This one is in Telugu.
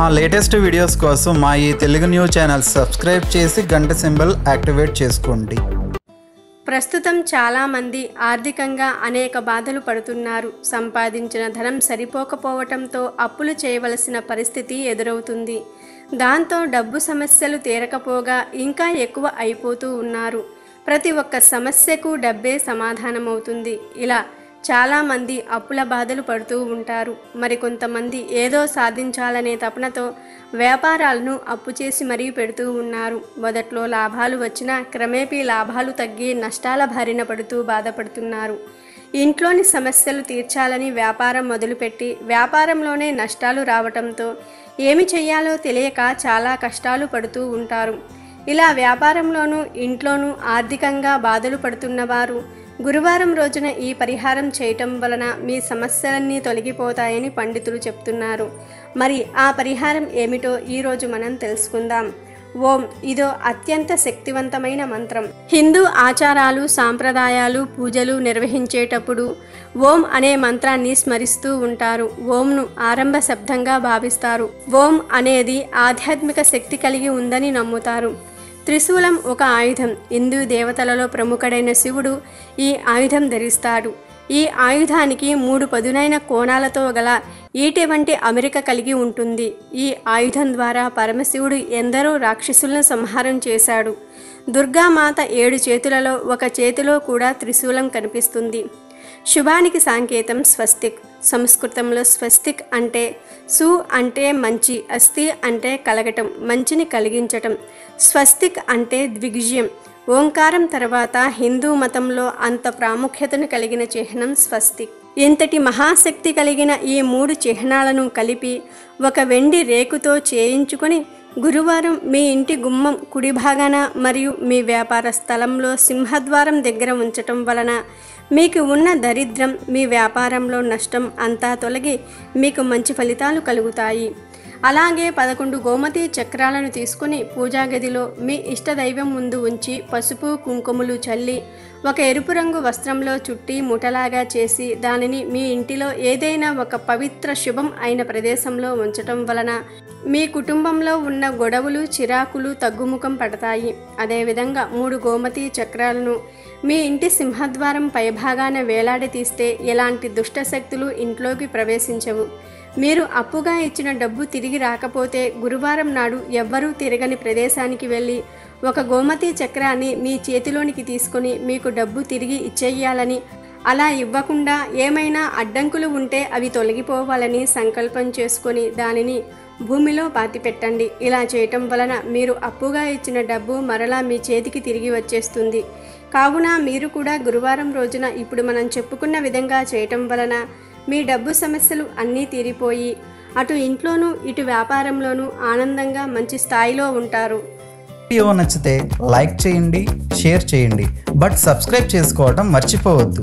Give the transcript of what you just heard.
మా లేటెస్ట్ వీడియోస్ కోసం మా ఈ తెలుగు న్యూస్ ఛానల్ సబ్స్క్రైబ్ చేసి గంట సింబల్ యాక్టివేట్ చేసుకోండి. ప్రస్తుతం చాలామంది ఆర్థికంగా అనేక బాధలు పడుతున్నారు. సంపాదించిన ధనం సరిపోకపోవటంతో అప్పులు చేయవలసిన పరిస్థితి ఎదురవుతుంది. దాంతో డబ్బు సమస్యలు తీరకపోగా ఇంకా ఎక్కువ అయిపోతూ ఉన్నారు. ప్రతి ఒక్క సమస్యకు డబ్బే సమాధానమవుతుంది. ఇలా చాలామంది అప్పుల బాధలు పడుతూ ఉంటారు. మరికొంతమంది ఏదో సాధించాలనే తపనతో వ్యాపారాలను అప్పు చేసి మరీ పెడుతూ ఉన్నారు. మొదట్లో లాభాలు వచ్చినా క్రమేపీ లాభాలు తగ్గి నష్టాల బారిన పడుతూ బాధపడుతున్నారు. ఇంట్లోని సమస్యలు తీర్చాలని వ్యాపారం మొదలుపెట్టి వ్యాపారంలోనే నష్టాలు రావటంతో ఏమి చేయాలో తెలియక చాలా కష్టాలు పడుతూ ఉంటారు. ఇలా వ్యాపారంలోనూ ఇంట్లోనూ ఆర్థికంగా బాధలు పడుతున్న వారు గురువారం రోజున ఈ పరిహారం చేయటం వలన మీ సమస్యలన్నీ తొలగిపోతాయని పండితులు చెప్తున్నారు. మరి ఆ పరిహారం ఏమిటో ఈరోజు మనం తెలుసుకుందాం. ఓం ఇదో అత్యంత శక్తివంతమైన మంత్రం. హిందూ ఆచారాలు సాంప్రదాయాలు పూజలు నిర్వహించేటప్పుడు ఓం అనే మంత్రాన్ని స్మరిస్తూ ఉంటారు. ఓంను ఆరంభ శబ్దంగా భావిస్తారు. ఓం అనేది ఆధ్యాత్మిక శక్తి కలిగి ఉందని నమ్ముతారు. త్రిశూలం ఒక ఆయుధం. హిందూ దేవతలలో ప్రముఖుడైన శివుడు ఈ ఆయుధం ధరిస్తాడు. ఈ ఆయుధానికి మూడు పదునైన కోణాలతో గల ఈటె వంటి అమెరిక కలిగి ఉంటుంది. ఈ ఆయుధం ద్వారా పరమశివుడు ఎందరో రాక్షసులను సంహారం చేశాడు. దుర్గామాత ఏడు చేతులలో ఒక చేతిలో కూడా త్రిశూలం కనిపిస్తుంది. శుభానికి సాంకేతం స్వస్తిక్. సంస్కృతంలో స్వస్తిక్ అంటే సు అంటే మంచి అస్థి అంటే కలగటం మంచిని కలిగించటం. స్వస్తిక్ అంటే ద్విగ్జయం. ఓంకారం తర్వాత హిందూ మతంలో అంత ప్రాముఖ్యతను కలిగిన చిహ్నం స్వస్తిక్. ఇంతటి మహాశక్తి కలిగిన ఈ మూడు చిహ్నాలను కలిపి ఒక వెండి రేకుతో చేయించుకొని గురువారం మీ ఇంటి గుమ్మం కుడి భాగాన మరియు మీ వ్యాపార స్థలంలో సింహద్వారం దగ్గర ఉంచటం వలన మీకు ఉన్న దరిద్రం మీ వ్యాపారంలో నష్టం అంతా తొలగి మీకు మంచి ఫలితాలు కలుగుతాయి. అలాగే పదకొండు గోమతి చక్రాలను తీసుకుని పూజా గదిలో మీ ఇష్టదైవం ముందు ఉంచి పసుపు కుంకుమలు చల్లి ఒక ఎరుపు రంగు వస్త్రంలో చుట్టి ముఠలాగా చేసి దానిని మీ ఇంటిలో ఏదైనా ఒక పవిత్ర శుభం అయిన ప్రదేశంలో ఉంచటం వలన మీ కుటుంబంలో ఉన్న గొడవలు చిరాకులు తగ్గుముఖం పడతాయి. అదేవిధంగా మూడు గోమతి చక్రాలను మీ ఇంటి సింహద్వారం పైభాగాన వేలాడతీస్తే ఎలాంటి దుష్టశక్తులు ఇంట్లోకి ప్రవేశించవు. మీరు అప్పుగా ఇచ్చిన డబ్బు తిరిగి రాకపోతే గురువారం నాడు ఎవ్వరూ తిరగని ప్రదేశానికి వెళ్ళి ఒక గోమతి చక్రాన్ని మీ చేతిలోనికి తీసుకొని మీకు డబ్బు తిరిగి ఇచ్చేయాలని అలా ఇవ్వకుండా ఏమైనా అడ్డంకులు ఉంటే అవి తొలగిపోవాలని సంకల్పం చేసుకొని దానిని భూమిలో పాతిపెట్టండి. ఇలా చేయటం వలన మీరు అప్పుగా ఇచ్చిన డబ్బు మరలా మీ చేతికి తిరిగి వచ్చేస్తుంది. కావున మీరు కూడా గురువారం రోజున ఇప్పుడు మనం చెప్పుకున్న విధంగా చేయటం వలన మీ డబ్బు సమస్యలు అన్నీ తీరిపోయి అటు ఇంట్లోనూ ఇటు వ్యాపారంలోనూ ఆనందంగా మంచి స్థాయిలో ఉంటారు. వీడియో నచ్చితే లైక్ చేయండి షేర్ చేయండి. బట్ సబ్స్క్రైబ్ చేసుకోవడం మర్చిపోవద్దు.